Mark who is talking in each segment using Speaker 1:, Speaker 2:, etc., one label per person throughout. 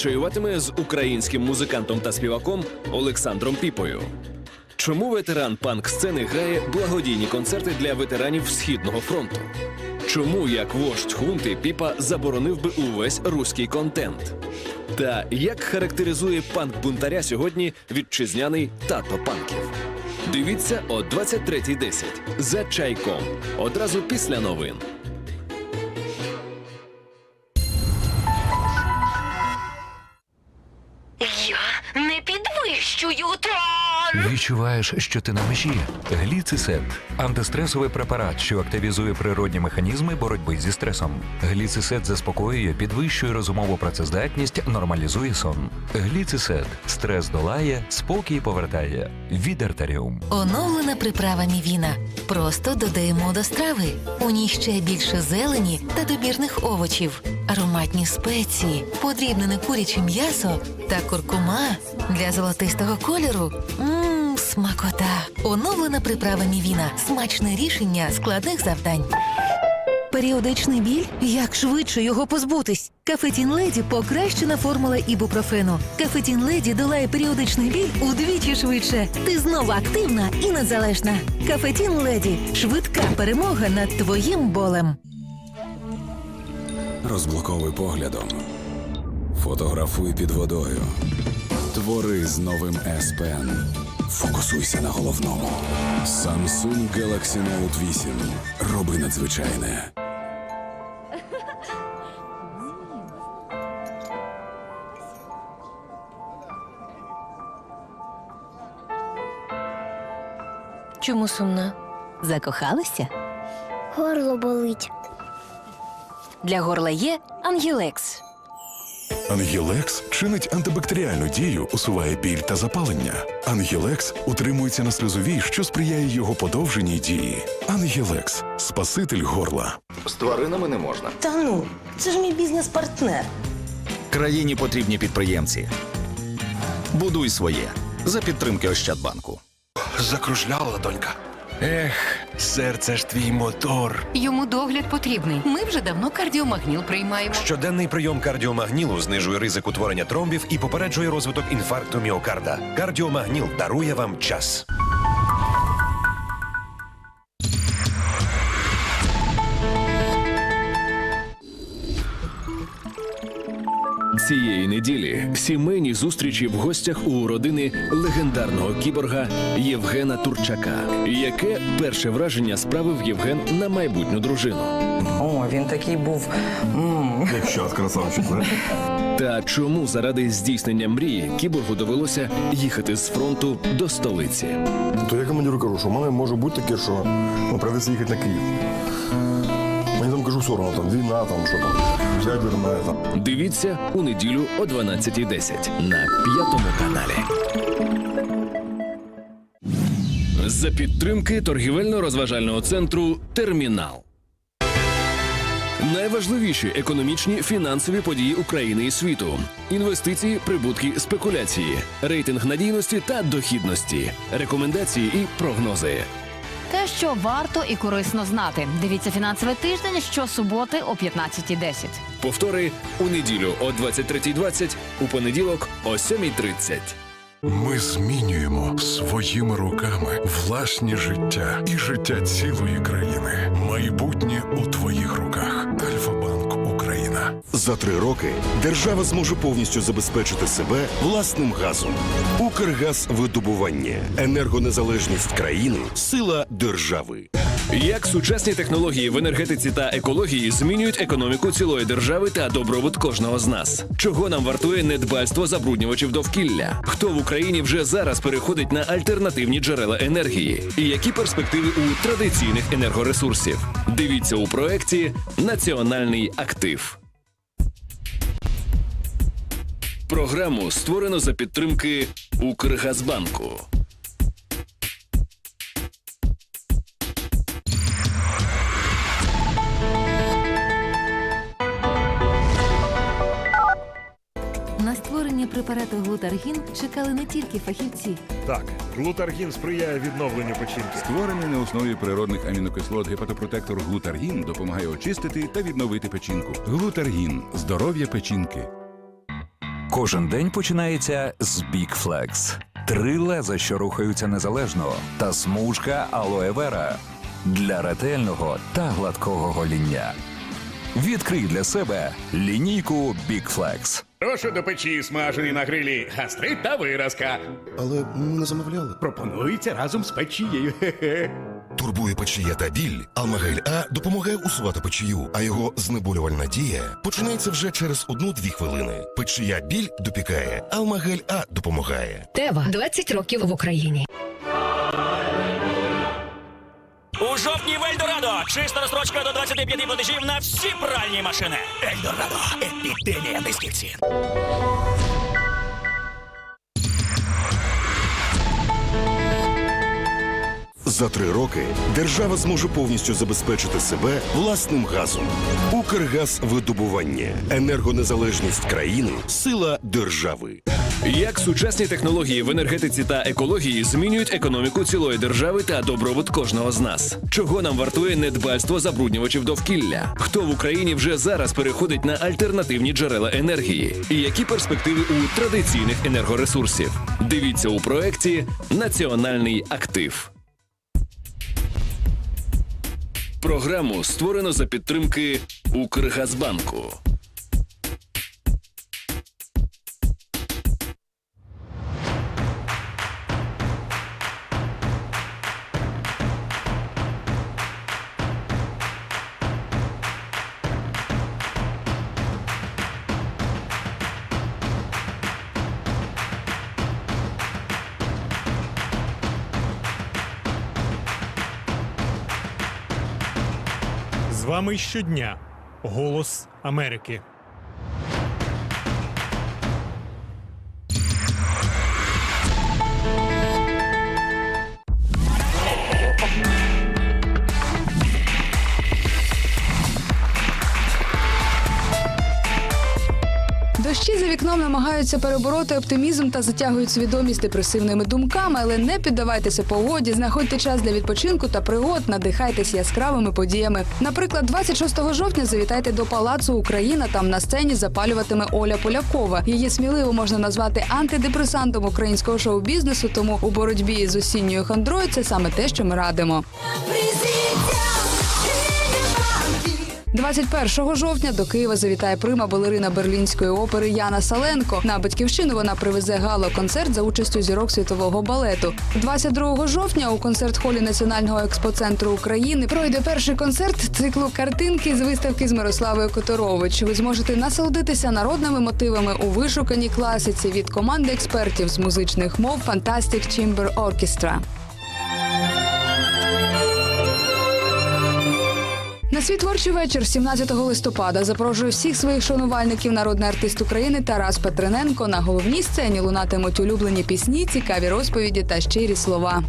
Speaker 1: чаюватиме з українським музикантом та співаком Олександром Піпою. Чому ветеран панк-сцени грає благодійні концерти для ветеранів Східного фронту? Чому як вождь хунти Піпа заборонив би увесь руський контент? Та як характеризує панк-бунтаря сьогодні вітчизняний тато панків? Дивіться о 23.10 за чайком одразу після новин.
Speaker 2: Підвищую тон.
Speaker 3: Відчуваєш, що ти на межі. Гліцисет антистресовий препарат, що активізує природні механізми боротьби зі стресом. Гліцисет заспокоює, підвищує розумову працездатність, нормалізує сон. Гліцисет стрес долає, спокій повертає. Від артеріум.
Speaker 4: Оновлена приправа мівіна. Просто додаємо до страви. У ній ще більше зелені та добірних овочів, ароматні спеції, подрібнене куряче м'ясо та куркума для золотистого кольору. Мм, смакота. Оновлена приправа мівіна. Смачне рішення складних завдань. Періодичний біль? Як швидше його позбутись? Кафетін Леді покращена формула ібупрофену. Кафетін Леді долає періодичний біль удвічі швидше. Ти знову активна і незалежна. Кафетін Леді швидка перемога над твоїм болем.
Speaker 5: Розблоковуй поглядом. Фотографуй під водою. Твори з новим S Pen. Фокусуйся на головному. Samsung Galaxy Note 8. Роби надзвичайне.
Speaker 4: Чому сумна? Закохалися?
Speaker 6: Горло болить.
Speaker 4: Для горла є Ангілекс.
Speaker 7: Ангілекс чинить антибактеріальну дію, усуває біль та запалення. Ангілекс утримується на сльозовій, що сприяє його подовженій дії. Ангілекс спаситель горла.
Speaker 8: З тваринами не можна.
Speaker 9: Та ну, це ж мій бізнес-партнер.
Speaker 8: Країні потрібні підприємці. Будуй своє за підтримки Ощадбанку.
Speaker 10: Закружляла донька. Ех, серце ж твій мотор.
Speaker 11: Йому догляд потрібний. Ми вже давно кардіомагніл приймаємо.
Speaker 10: Щоденний прийом кардіомагнілу знижує ризик утворення тромбів і попереджує розвиток інфаркту міокарда. Кардіомагніл дарує вам час.
Speaker 1: Цієї неділі сімейні зустрічі в гостях у родини легендарного кіборга Євгена Турчака. Яке перше враження справив Євген на майбутню дружину?
Speaker 9: О, він такий був.
Speaker 7: Як красавчик, знаєш?
Speaker 1: Та чому заради здійснення мрії кіборгу довелося їхати з фронту до столиці?
Speaker 12: То я командиру кажу, що в мене може бути таке, що ну, прийдеться їхати на Київ. Все одно, там війна, там що там, ядерна, там.
Speaker 1: Дивіться у неділю о 12.10 на п'ятому каналі. За підтримки торгівельно-розважального центру Термінал. Найважливіші економічні фінансові події України і світу: інвестиції, прибутки, спекуляції, рейтинг надійності та дохідності, рекомендації і прогнози.
Speaker 11: Те, що варто і корисно знати. Дивіться фінансовий тиждень щосуботи о 15.10.
Speaker 1: Повтори у неділю о 23.20, у понеділок о 7.30.
Speaker 7: Ми змінюємо своїми руками власні життя і життя цілої країни. Майбутнє у твоїх руках.
Speaker 12: За три роки держава зможе повністю забезпечити себе власним газом. Укргазвидобування, енергонезалежність країни, сила держави.
Speaker 1: Як сучасні технології в енергетиці та екології змінюють економіку цілої держави та добробут кожного з нас? Чого нам вартує недбальство забруднювачів довкілля? Хто в Україні вже зараз переходить на альтернативні джерела енергії? І які перспективи у традиційних енергоресурсів? Дивіться у проєкті Національний актив. Програму створено за підтримки Укргазбанку.
Speaker 4: На створення препарату глутаргін чекали не тільки фахівці.
Speaker 13: Так, глутаргін сприяє відновленню печінки.
Speaker 7: Створений на основі природних амінокислот гепатопротектор глутаргін допомагає очистити та відновити печінку. Глутаргін здоров'я печінки.
Speaker 3: Кожен день починається з Big Flex. Три леза, що рухаються незалежно, та смужка алоe вера для ретельного та гладкого гоління. Відкрий для себе лінійку Big Flex.
Speaker 13: Прошу до печі смажений на грилі, гастрит та виразка.
Speaker 12: Але не замовляли.
Speaker 13: Пропонується разом з печією. Хе-хе.
Speaker 12: Турбує печія та біль. Алмагель А допомагає усувати печію, а його знеболювальна дія починається вже через 1-2 хвилини. Печія біль допікає, Алмагель А допомагає.
Speaker 2: Тева 20 років в Україні.
Speaker 14: У жовтні в Ельдорадо чиста розстрочка до 25 платежів на всі пральні машини. Ельдорадо. Епідемія дисківці.
Speaker 12: За три роки держава зможе повністю забезпечити себе власним газом. Укргазвидобування, енергонезалежність країни, сила держави.
Speaker 1: Як сучасні технології в енергетиці та екології змінюють економіку цілої держави та добробут кожного з нас? Чого нам вартує недбальство забруднювачів довкілля? Хто в Україні вже зараз переходить на альтернативні джерела енергії? І які перспективи у традиційних енергоресурсів? Дивіться у проекті Національний актив. Програму створено за підтримки Укргазбанку.
Speaker 13: Вами щодня голос Америки.
Speaker 15: Дощі за вікном намагаються перебороти оптимізм та затягують свідомість депресивними думками, але не піддавайтеся погоді, знаходьте час для відпочинку та пригод, надихайтесь яскравими подіями. Наприклад, 26 жовтня завітайте до Палацу Україна. Там на сцені запалюватиме Оля Полякова. Її сміливо можна назвати антидепресантом українського шоу-бізнесу. Тому у боротьбі з осінньою хандрою це саме те, що ми радимо. 21 жовтня до Києва завітає прима балерина берлінської опери Яна Саленко. На батьківщину вона привезе гало-концерт за участю зірок світового балету. 22 жовтня у концерт-холі Національного експоцентру України пройде перший концерт циклу картинки з виставки з Мирославою Которович. Ви зможете насолодитися народними мотивами у вишуканій класиці від команди експертів з музичних мов Fantastic Chamber Orchestra. На свій творчий вечір 17 листопада запрошую всіх своїх шанувальників народний артист України Тарас Петрененко. На головній сцені лунатимуть улюблені пісні, цікаві розповіді та щирі слова.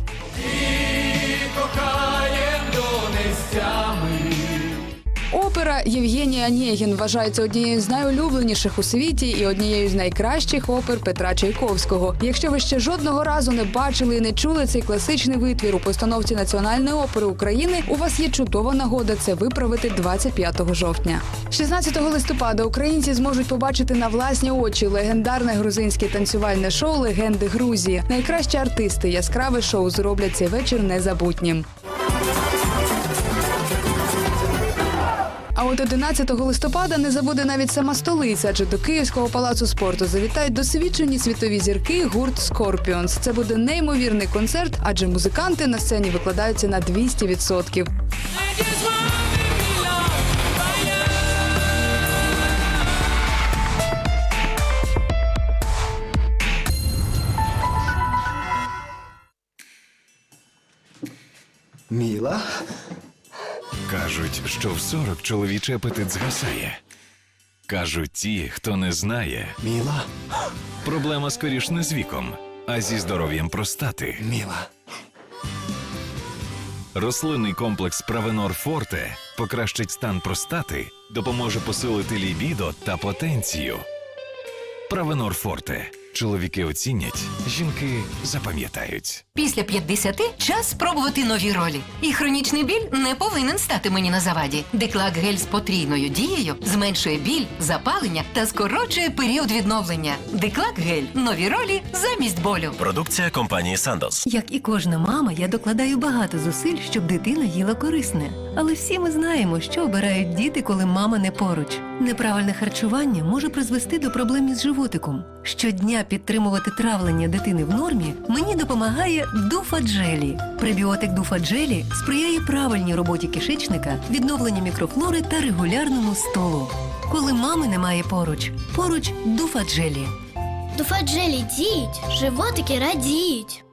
Speaker 15: Опера Євгеній Онєгін вважається однією з найулюбленіших у світі і однією з найкращих опер Петра Чайковського. Якщо ви ще жодного разу не бачили і не чули цей класичний витвір у постановці Національної опери України, у вас є чудова нагода це виправити 25 жовтня. 16 листопада українці зможуть побачити на власні очі легендарне грузинське танцювальне шоу Легенди Грузії. Найкращі артисти яскраве шоу зроблять цей вечір незабутнім. А от 11 листопада не забуде навіть сама столиця, адже до Київського палацу спорту завітають досвідчені світові зірки гурт Scorpions. Це буде неймовірний концерт, адже музиканти на сцені викладаються на 200%.
Speaker 16: Міла?
Speaker 17: Кажуть, що в 40 чоловічий апетит згасає. Кажуть ті, хто не знає.
Speaker 16: Міла?
Speaker 17: Проблема скоріш не з віком, а зі здоров'ям простати.
Speaker 16: Міла.
Speaker 17: Рослинний комплекс Правенор Форте покращить стан простати, допоможе посилити лібідо та потенцію. Правенор Форте Чоловіки оцінять, жінки запам'ятають.
Speaker 4: Після 50 час спробувати нові ролі. І хронічний біль не повинен стати мені на заваді. Деклак гель з потрійною дією зменшує біль, запалення та скорочує період відновлення. Деклак гель нові ролі замість болю.
Speaker 10: Продукція компанії Сандос.
Speaker 16: Як і кожна мама, я докладаю багато зусиль, щоб дитина їла корисне. Але всі ми знаємо, що обирають діти, коли мама не поруч. Неправильне харчування може призвести до проблем із животиком. Щодня підтримувати травлення дитини в нормі мені допомагає дуфаджелі. Пребіотик дуфаджелі сприяє правильній роботі кишечника, відновленню мікрофлори та регулярному столу. Коли мами немає поруч, поруч дуфаджелі.
Speaker 6: Дуфаджелі діють, животики радіють.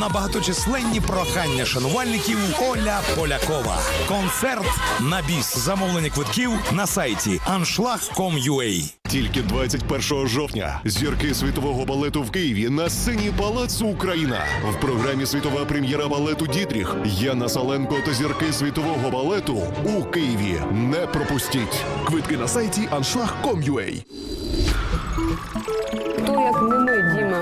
Speaker 18: На багаточисленні прохання шанувальників Оля Полякова. Концерт на біс. Замовлення квитків на сайті anschlag.com.ua.
Speaker 19: Тільки 21 жовтня зірки світового балету в Києві на сцені Палацу Україна. В програмі світова прем'єра балету Дідріх Яна Саленко та зірки світового балету у Києві. Не пропустіть. Квитки на сайті anschlag.com.ua.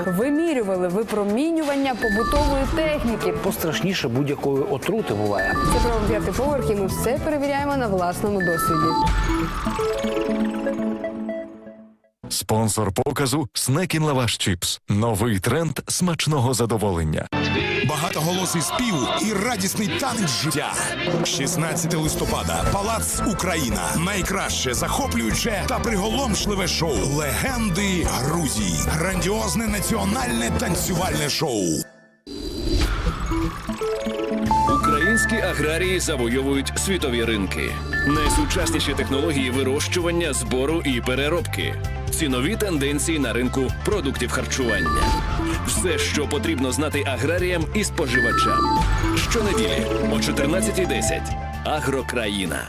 Speaker 15: вимірювали випромінювання побутової техніки.
Speaker 20: Пострашніше будь-якої отрути буває.
Speaker 15: Це про п'ятий поверх, і ми все перевіряємо на власному досвіді.
Speaker 7: Спонсор показу Снекін Лаваш Чіпс. Новий тренд смачного задоволення.
Speaker 18: Багатоголосий спів і радісний танець життя. 16 листопада. Палац Україна. Найкраще захоплююче та приголомшливе шоу. Легенди Грузії. Грандіозне національне танцювальне шоу.
Speaker 1: Українські аграрії завойовують світові ринки. Найсучасніші технології вирощування, збору і переробки. Цінові тенденції на ринку продуктів харчування. Все, що потрібно знати аграріям і споживачам. Щонеділі о 14.10. Агрокраїна.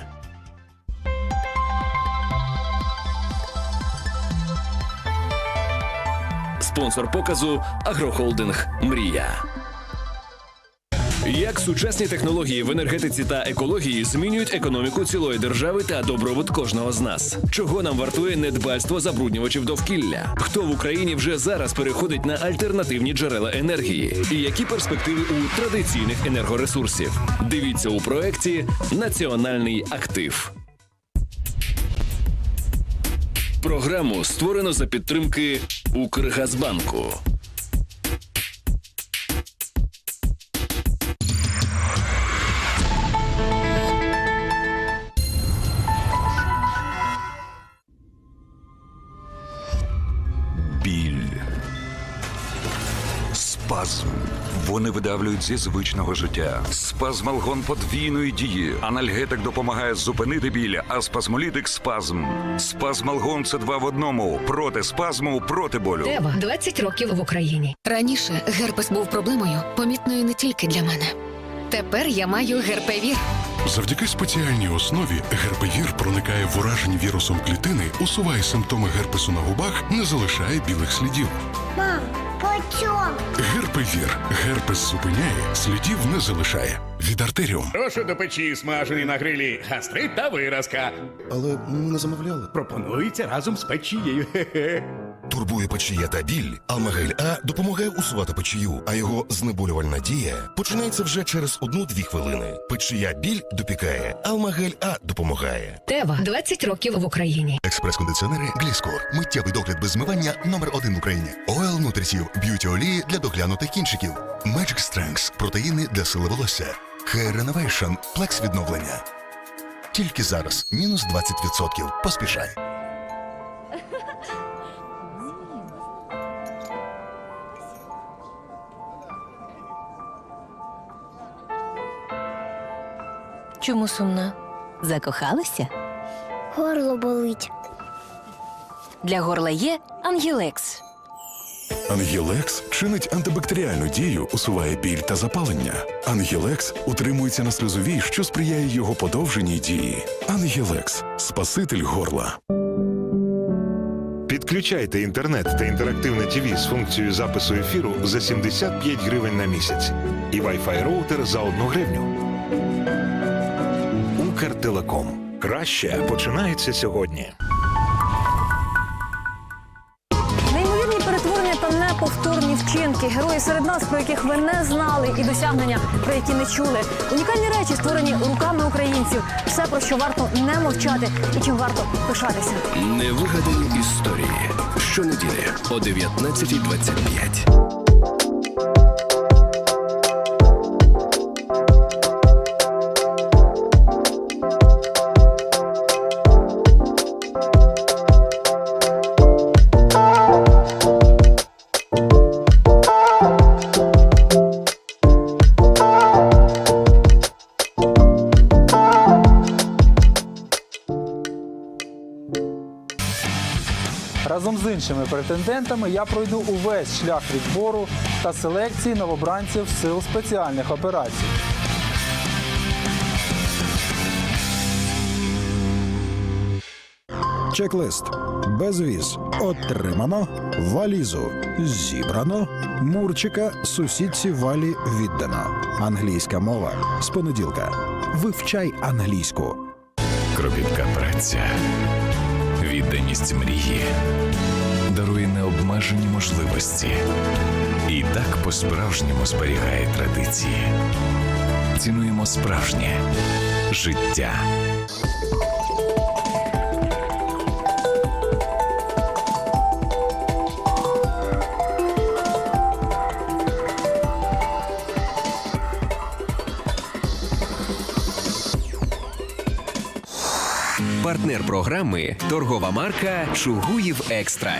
Speaker 1: Спонсор показу Агрохолдинг Мрія. Як сучасні технології в енергетиці та екології змінюють економіку цілої держави та добробут кожного з нас? Чого нам вартує недбальство забруднювачів довкілля? Хто в Україні вже зараз переходить на альтернативні джерела енергії? І які перспективи у традиційних енергоресурсів? Дивіться у проекті Національний актив. Програму створено за підтримки Укргазбанку.
Speaker 3: Вони видавлюють зі звичного життя. Спазмалгон подвійної дії. Анальгетик допомагає зупинити біль, а спазмолітик спазм. Спазмалгон це два в одному. Проти спазму, проти болю.
Speaker 2: Тева 20 років в Україні.
Speaker 4: Раніше герпес був проблемою, помітною не тільки для мене. Тепер я маю герпевір.
Speaker 7: Завдяки спеціальній основі герпевір проникає в уражені вірусом клітини, усуває симптоми герпесу на губах, не залишає білих слідів.
Speaker 6: Мам, по чому?
Speaker 7: Герпевір. Герпес зупиняє, слідів не залишає. Від артеріум.
Speaker 13: Прошу до печі смажений на грилі, гастрит та виразка.
Speaker 12: Але не замовляли.
Speaker 13: Пропонується разом з печією. Хе-хе.
Speaker 12: Турбує печія та біль, Алмагель А допомагає усувати печію, а його знеболювальна дія починається вже через 1-2 хвилини. Печія біль допікає, Алмагель А допомагає.
Speaker 2: Тева 20 років в Україні.
Speaker 12: Експрес-кондиціонери Гліскор. Миттєвий догляд без змивання номер один в Україні. Ойл Нутрисів. Б'юті олії для доглянутих кінчиків. Magic Strengths. Протеїни для сили волосся. Hair Renovation. Плекс відновлення. Тільки зараз. Мінус 20%. Поспішай.
Speaker 4: Чому сумна?
Speaker 16: Закохалася?
Speaker 6: Горло болить.
Speaker 4: Для горла є Ангілекс.
Speaker 7: Ангілекс чинить антибактеріальну дію, усуває біль та запалення. Ангілекс утримується на сльозовій, що сприяє його подовженій дії. Ангілекс спаситель горла.
Speaker 21: Підключайте інтернет та інтерактивне ТВ з функцією запису ефіру за 75 гривень на місяць і Wi-Fi роутер за 1 гривню. Укртелеком. Краще починається сьогодні.
Speaker 22: Неймовірні перетворення та неповторні вчинки. Герої серед нас, про яких ви не знали, і досягнення, про які не чули. Унікальні речі створені руками українців. Все про що варто не мовчати і чим варто пишатися.
Speaker 1: Невигадані історії. Щонеділі о 19.25.
Speaker 23: іншими претендентами я пройду увесь шлях відбору та селекції новобранців сил спеціальних операцій.
Speaker 24: Чек-лист. Безвіз. Отримано. Валізу. Зібрано. Мурчика сусідці валі віддано. Англійська мова. З понеділка. Вивчай англійську.
Speaker 17: Кропітка праця, відданість мрії дарує необмежені можливості і так по-справжньому зберігає традиції. Цінуємо справжнє життя.
Speaker 1: Партнер програми торгова марка Чугуїв Екстра.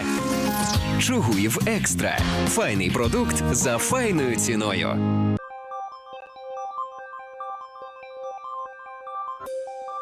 Speaker 1: Чугуїв Екстра. Файний продукт за файною ціною.